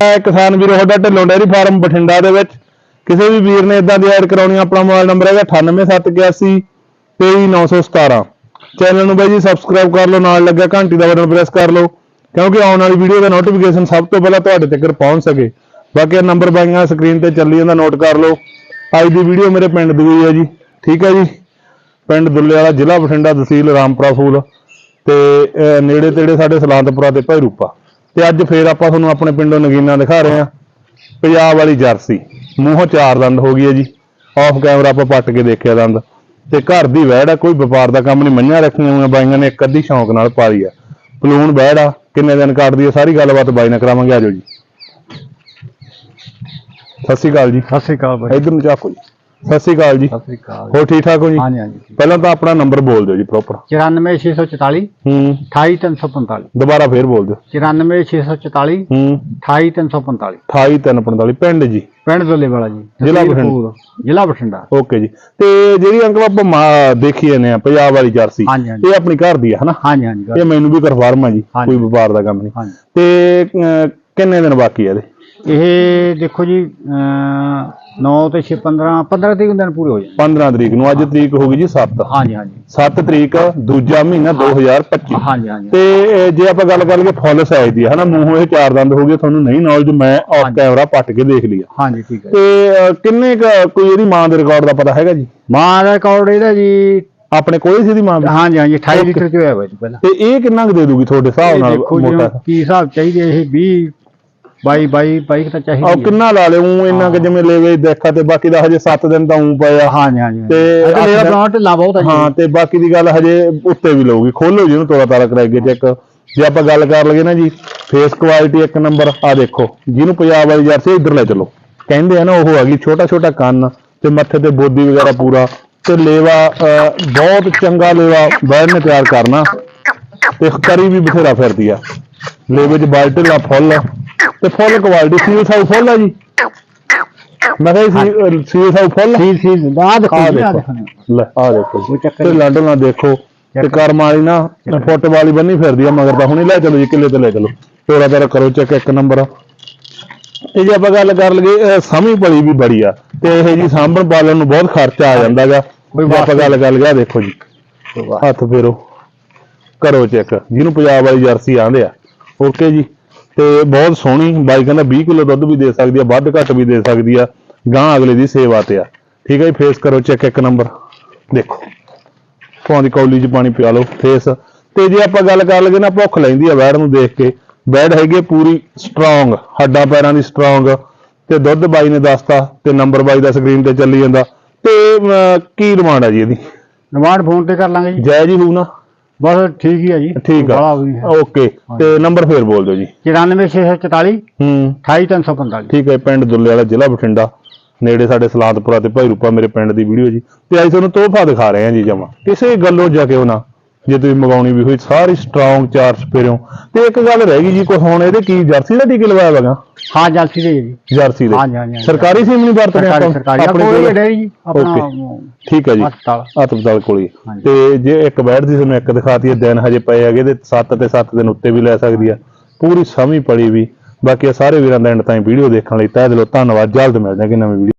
ਹੈ ਕਿਸਾਨ ਵੀਰੋ ਤੁਹਾਡਾ ਢਿੱਲੋਂ ਡੇਅਰੀ ਫਾਰਮ ਬਠਿੰਡਾ ਦੇ ਵਿੱਚ। ਕਿਸੇ ਵੀ ਵੀਰ ਨੇ ਇਦਾਂ ਦੀ ਐਡ ਕਰਾਉਣੀ, ਆਪਣਾ ਮੋਬਾਈਲ ਨੰਬਰ ਹੈਗਾ 98781 23917 ਚੈਨਲ ਨੂੰ ਬਾਈ ਜੀ ਸਬਸਕ੍ਰਾਈਬ ਕਰ ਲਓ, ਨਾਲ ਲੱਗਿਆ ਘੰਟੀ ਦਾ ਬਟਨ ਪ੍ਰੈਸ ਕਰ ਲਓ, ਕਿਉਂਕਿ ਆਉਣ ਵਾਲੀ ਵੀਡੀਓ ਦਾ ਨੋਟੀਫਿਕੇਸ਼ਨ ਸਭ ਤੋਂ ਪਹਿਲਾਂ ਤੁਹਾਡੇ ਤੱਕ ਪਹੁੰਚ ਸਕੇ। ਬਾਕੀ ਨੰਬਰ ਬਾਈਆਂ ਸਕਰੀਨ ਤੇ ਚੱਲੀ ਜਾਂਦਾ ਨੋਟ ਕਰ ਲਓ। ਅੱਜ ਦੀ ਵੀਡੀਓ ਮੇਰੇ ਪਿੰਡ ਦੀ ਹੋਈ ਹੈ ਜੀ, ਠੀਕ ਹੈ ਜੀ? ਪਿੰਡ ਦੁੱਲੇ ਵਾਲਾ ਜ਼ਿਲ੍ਹਾ ਬਠਿੰਡਾ ਤਹਿਸੀਲ ਰਾਮਪੁਰਾ ਫੂਲ, ਤੇ ਨੇੜੇ ਤੇੜੇ ਸਾਡੇ ਸਲਾਂਤਪੁਰਾ ਤੇ ਭਾਈ ਰੂਪਾ ਤੇ ਅੱਜ ਫੇਰ ਆਪਾਂ ਤੁਹਾਨੂੰ ਆਪਣੇ ਪਿੰਡੋਂ ਨਗੀਨਾ ਦਿਖਾ ਰਹੇ ਹਾਂ। ਪੰਜਾਬ ਵਾਲੀ ਜਰਸੀ। ਮੂੰਹੋਂ ਚਾਰ ਦੰਦ ਹੋ ਗਈ ਹੈ ਜੀ। ਆਫ ਕੈਮਰਾ ਆਪਾਂ ਪੱਟ ਕੇ ਦੇਖਿਆ ਦੰਦ। ਤੇ ਘਰ ਦੀ ਵਹਿੜ ਆ ਕੋਈ ਵਪਾਰ ਦਾ ਕੰਮ ਨਹੀਂ ਮੰਨਿਆ ਰੱਖੀਆਂ ਹੋਈਆਂ ਬਾਈਆਂ ਨੇ ਇੱਕ ਅੱਧੀ ਸ਼ੌਂਕ ਨਾਲ ਪਾਲੀ ਆ। ਪਲੂਣ ਵਹਿੜ ਆ ਕਿੰਨੇ ਦਿਨ ਕੱਢਦੀ ਆ ਸਾਰੀ ਗੱਲਬਾਤ ਬਾਈ ਨਾਲ ਕਰਾਵਾਂਗੇ ਆਜੋ ਜੀ। ਸਤਿ ਸ਼੍ਰੀ ਅਕਾਲ ਜੀ। ਸਤਿ ਸ੍ਰੀ ਅਕਾਲ ਬਾਈ। ਇਧਰ ਨੂੰ ਚਾਕੋ ਜੀ। ਸਤਿ ਸ਼੍ਰੀ ਅਕਾਲ ਜੀ। ਸਤਿ ਸ੍ਰੀ ਅਕਾਲ। ਹੋਰ ਠੀਕ ਠਾਕ ਹੋ ਜੀ? ਹਾਂਜੀ ਹਾਂਜੀ ਪਹਿਲਾਂ ਤਾਂ ਆਪਣਾ ਨੰਬਰ ਬੋਲ ਦਿਓ ਜੀ ਪ੍ਰੋਪਰ 94644 ਹੂੰ। 28345 ਦੁਬਾਰਾ ਫੇਰ ਬੋਲ ਦਿਓ। 94644 ਹੂੰ। 28345 28345 ਪਿੰਡ ਜੀ। ਪਿੰਡ ਦੁੱਲੇ ਵਾਲਾ ਜੀ ਜ਼ਿਲ੍ਹਾ ਤਹਿਸੀਲ ਬਠਿੰਡਾ। ਜ਼ਿਲ੍ਹਾ ਬਠਿੰਡਾ। ਓਕੇ ਜੀ। ਤੇ ਜਿਹੜੀ ਅੰਕਲ ਆਪਾਂ ਮਾ- ਦੇਖੀ ਜਾਂਦੇ ਆ ਪੰਜਾਬ ਵਾਲੀ ਜਰਸੀ ਹਾਂਜੀ, ਹਾਂਜੀ। ਇਹ ਆਪਣੀ ਘਰ ਦੀ ਆ ਹਨਾ? ਹਾਂਜੀ ਹਾਂਜੀ ਇਹ ਮੈਨੂੰ ਵੀ ਕਨਫਰਮ ਆ ਜੀ ਹਾਂਜੀ। ਕੋਈ ਵਪਾਰ ਦਾ ਕੰਮ ਨਹੀਂ। ਹਾਂਜੀ। ਤੇ ਅਹ, ਕਿੰਨੇ ਦਿਨ ਬਾਕੀ ਆ ਇਹਦੇ? ਇਹ ਦੇਖੋ ਜੀ 9 ਤੇ 6 15 15 ਤਰੀਕ ਨੂੰ ਦਿਨ ਪੂਰੇ ਹੋ ਜਾਣ 15 ਤਰੀਕ ਨੂੰ ਅੱਜ ਤਰੀਕ ਹੋ ਗਈ ਜੀ 7 ਹਾਂਜੀ ਹਾਂਜੀ। 7 ਤਰੀਕ ਦੂਜਾ ਮਹੀਨਾ 2025 ਹਾਂਜੀ ਹਾਂਜੀ। ਤੇ ਜੇ ਆਪਾਂ ਗੱਲ ਕਰ ਲਈਏ ਫੁੱਲ ਸਾਈਜ਼ ਦੀ ਹਨਾ ਮੂੰਹੋਂ ਇਹ ਚਾਰ ਦੰਦ ਹੋ ਗਏ ਤੁਹਾਨੂੰ ਨਹੀਂ ਨੌਲੇਜ ਮੈਂ ਆਫ। ਕੈਮਰਾ ਪੱਟ ਕੇ ਦੇਖ ਲਿਆ। ਹਾਂਜੀ ਠੀਕ ਹੈ। ਤੇ ਕਿੰਨੇ ਕੋਈ ਇਹਦੀ ਮਾਂ ਦੇ ਰਿਕਾਰਡ ਦਾ ਪਤਾ ਹੈਗਾ ਜੀ? ਮਾਂ ਦਾ ਰਿਕਾਰਡ ਇਹਦਾ ਜੀ ਆਪਣੇ ਕੋਲ ਸੀ ਇਹਦੀ ਮਾਂ? ਹਾਂਜੀ ਹਾਂਜੀ 28 Okay. ਲੀਟਰ ਚ ਹੋਇਆ ਹੋਇਆ ਪਹਿਲਾਂ। ਤੇ ਇਹ ਕਿੰਨਾ ਕੁ ਦੇ ਦੂਗੀ ਤੁਹਾਡੇ ਹਿਸਾਬ ਨਾਲ ਮੋਟਾ? ਕੀ ਹਿਸਾਬ ਚਾਹੀਦੇ ਇਹ 20 22 22 22 ਤਾਂ ਚਾਹੀਦੀ ਆਹ। ਕਿੰਨਾ ਲਾ ਲਿਓ ਇੰਨਾ ਕਿ। ਜਿਵੇਂ ਲੈਵੇ ਦੇਖਾ ਤੇ ਬਾਕੀ ਦਾ ਹਜੇ 7 ਦਿਨ ਤਾਂ ਉਂ ਪਿਆ ਹਾਂਜੀ ਹਾਂਜੀ ਤੇ ਅੱਠ- ਪਲਾਂਟ ਢਿੱਲਾ ਬਹੁਤ ਹੈ ਜੀ। ਹਾਂ ਤੇ ਬਾਕੀ ਦੀ ਗੱਲ ਹਜੇ ਉੱਤੇ ਵੀ ਲਊਗੀ। ਖੋਲੋ ਜਿਹਨੂੰ ਤੋੜਾ ਤਾਰਾ ਕਰਾਈਏ ਚੈੱਕ ਜੇ ਆਪਾਂ ਗੱਲ ਕਰ ਲਈਏ ਨਾ ਜੀ ਫੇਸ ਕੁਆਲਿਟੀ ਇੱਕ ਨੰਬਰ ਆ ਦੇਖੋ ਜਿਹਨੂੰ ਪੰਜਾਬ ਵਾਲੀ ਜਰਸੀ ਇੱਧਰ ਲੈ ਚਲੋ। ਕਹਿੰਦੇ ਆ ਨਾ ਉਹ ਹੈਗੀ ਛੋਟਾ ਛੋਟਾ ਕੰਨ ਤੇ ਮੱਥੇ ਤੇ ਬੋਦੀ ਵਗੈਰਾ ਪੂਰਾ। ਤੇ ਲੇਵਾ ਬਹੁਤ ਚੰਗਾ ਲੇਵਾ ਬੈਰ ਨੇ ਤਿਆਰ ਕਰਨਾ। ਤੇ ਕਰੀ ਵੀ ਬਥੇਰਾ ਫਿਰਦੀ ਆ। ਲੇਵੇ ਚ ਬਾਲਟਿਲਾ ਫੁੱਲ। ਤੇ ਫੁੱਲ ਕੁਆਲਿਟੀ ਸੀ ਸਾਊ ਫੁੱਲ ਆ ਜੀ। ਮੈਂ ਕਿਹਾ ਸੀ ਸੀ ਸਾਊ ਫੁੱਲ ਸੀ ਸੀ ਆ ਦੇਖੋ ਆ ਜੀ, ਆਹ ਦੇਖੋ। ਦੇਖੋ ਲੈ ਆ ਦੇਖੋ ਕੋਈ ਚੱਕਰ ਤੇ ਨਹੀਂ। ਲੰਡਨ ਨਾਲ ਦੇਖੋ। ਤੇ ਕਰਮ ਵਾਲੀ ਨਾ ਫੁੱਟ ਵਾਲੀ ਬੰਨੀ ਫਿਰਦੀ ਆ ਮਗਰ ਤਾਂ ਹੁਣੇ ਲੈ ਚਲੋ ਜੀ ਕਿੱਲੇ ਤੇ ਲੈ ਚਲੋ। ਤੋੜਾ ਤਾਰਾ ਕਰੋ ਚੈੱਕ ਇੱਕ ਨੰਬਰ ਤੇ ਜੇ ਆਪਾਂ ਗੱਲ ਕਰ ਲਈਏ ਸਮੀ ਪਲੀ ਵੀ ਬੜੀ ਆ। ਤੇ ਇਹ ਜੀ ਸਾਂਭਣ ਪਾਲਣ ਨੂੰ ਬਹੁਤ ਖਰਚਾ ਆ ਜਾਂਦਾਗਾ ਕੋਈ ਜੇ ਆਪਾਂ ਵਾਸਤੇ- ਗੱਲ ਕਰ ਲਈਏ ਆਹ ਦੇਖੋ ਜੀ। ਹੱਥ ਫੇਰੋ। ਕਰੋ ਚੈੱਕ। ਜਿਹਨੂੰ ਪੰਜਾਬ ਵਾਲੀ ਜਰਸੀ ਆਂਦੇ ਆ। ਓਕੇ ਜੀ। ਤੇ ਬਹੁਤ ਸੋਹਣੀ ਬਾਈ ਕਹਿੰਦਾ 20 ਕਿਲੋ ਦੁੱਧ ਵੀ ਦੇ ਸਕਦੀ ਆ ਵੱਧ ਘੱਟ ਵੀ ਦੇ ਸਕਦੀ ਆ ਗਾਂ ਅਗਲੇ ਦੀ ਸੇਵਾ ਤੇ ਆ। ਠੀਕ ਹੈ ਜੀ ਫੇਸ ਕਰੋ ਚੈੱਕ ਇੱਕ ਨੰਬਰ ਦੇਖੋ ਪਾਣੀ ਕੌਲੀ 'ਚ ਪਾਣੀ ਪਿਆ ਲਓ ਫੇਸ ਤੇ ਜੇ ਆਪਾਂ ਗੱਲ ਕਰ ਲਈਏ ਨਾ ਭੁੱਖ ਲੈਂਦੀ ਆ ਬੈੜ ਨੂੰ ਦੇਖ ਕੇ। ਬੈੜ ਹੈਗੀ ਪੂਰੀ ਸਟਰੋਂਗ ਹੱਡਾਂ ਪੈਰਾਂ ਦੀ ਸਟਰੋਂਗ ਤੇ ਦੁੱਧ ਬਾਈ ਨੇ ਦੱਸਤਾ ਤੇ ਨੰਬਰ ਬਾਈ ਦਾ ਸਕਰੀਨ ਤੇ ਚੱਲੀ ਜਾਂਦਾ। ਤੇ ਕੀ ਡਿਮਾਂਡ ਆ ਜੀ ਇਹਦੀ? ਡਿਮਾਂਡ ਫੋਨ ਤੇ ਕਰ ਲਾਂਗੇ ਜੀ। ਜੈ ਜੀ ਹੋਊ ਨਾ। ਬਸ ਠੀਕ ਹੀ ਆ ਜੀ। ਠੀਕ ਆ। ਓਕੇ ਤੇ ਨੰਬਰ ਫੇਰ ਬੋਲ ਦਿਓ ਜੀ। 94644 ਹੂੰ। 28345 ਠੀਕ ਹੈ ਪਿੰਡ ਦੁੱਲੇ ਵਾਲਾ ਜ਼ਿਲ੍ਹਾ ਬਠਿੰਡਾ। ਨੇੜੇ ਸਾਡੇ ਸਲਾਦਪੁਰਾ ਤੇ ਭਾਈ ਰੂਪਾ ਮੇਰੇ ਪਿੰਡ ਦੀ ਵੀਡੀਓ ਜੀ। ਤੇ ਅੱਜ ਤੁਹਾਨੂੰ ਤੋਹਫਾ ਦਿਖਾ ਰਹੇ ਹਾਂ ਜੀ ਜਮਾ। ਕਿਸੇ ਗੱਲੋਂ ਜਾ ਕੇ ਨਾ। ਜੇ ਤੁਸੀਂ ਮੰਗਾਉਣੀ ਵੀ ਹੋਈ ਸਾਰੀ ਸਟਰੋਂਗ ਚਾਰ ਸਪੇਰਿਓ। ਤੇ ਇੱਕ ਗੱਲ ਰਹਿ ਗਈ ਜੀ ਕੋਈ ਹੁਣ ਇਹਦੇ ਕੀ ਜਰਸੀ ਦਾ ਟੀਕੇ ਲਵਾਇਆ ਵਗਾ ਹਾਂ ਜਲਸੀ ਦੇ ਜੀ। ਜਰਸੀ ਦੇ। ਹਾਂਜੀ, ਹਾਂਜੀ, ਹਾਂਜੀ। ਸਰਕਾਰੀ ਸੀਮ ਨਹੀਂ ਵਰਤਦੇ ਸਰਕਾਰੀ ਆਪਾਂ? ਸਰਕਾਰੀ। ਆਪਣੇ ਕੋਈ ਕੋਲ? ਡੇਰੀ ਜੀ ਆਪਣਾ. ਠੀਕ ਹੈ ਜੀ। ਹਸਪਤਾਲ। ਹਸਪਤਾਲ ਕੋਲ ਹੀ। ਤੇ ਜੇ ਇੱਕ ਬੈਠ ਦੀ ਤੁਹਾਨੂੰ ਇੱਕ ਦਿਖਾਤੀ ਹੈ ਦਿਨ ਹਜੇ ਪਏ ਹੈਗੇ ਤੇ 7 ਤੇ 7 ਦਿਨ ਉੱਤੇ ਵੀ ਲੈ ਸਕਦੀ ਆ। ਪੂਰੀ ਸਮੀ ਪੜੀ ਵੀ। ਬਾਕੀ ਸਾਰੇ ਵੀਰਾਂ ਦਾ ਐਂਡ ਤਾਈਂ ਵੀਡੀਓ ਦੇਖਣ ਲਈ ਤਹਿ ਦਿਲੋਂ ਧੰਨਵਾਦ। ਜਲਦ ਮਿਲਦੇ ਹਾਂ ਕਿ ਨਵੀਂ ਵੀਡੀਓ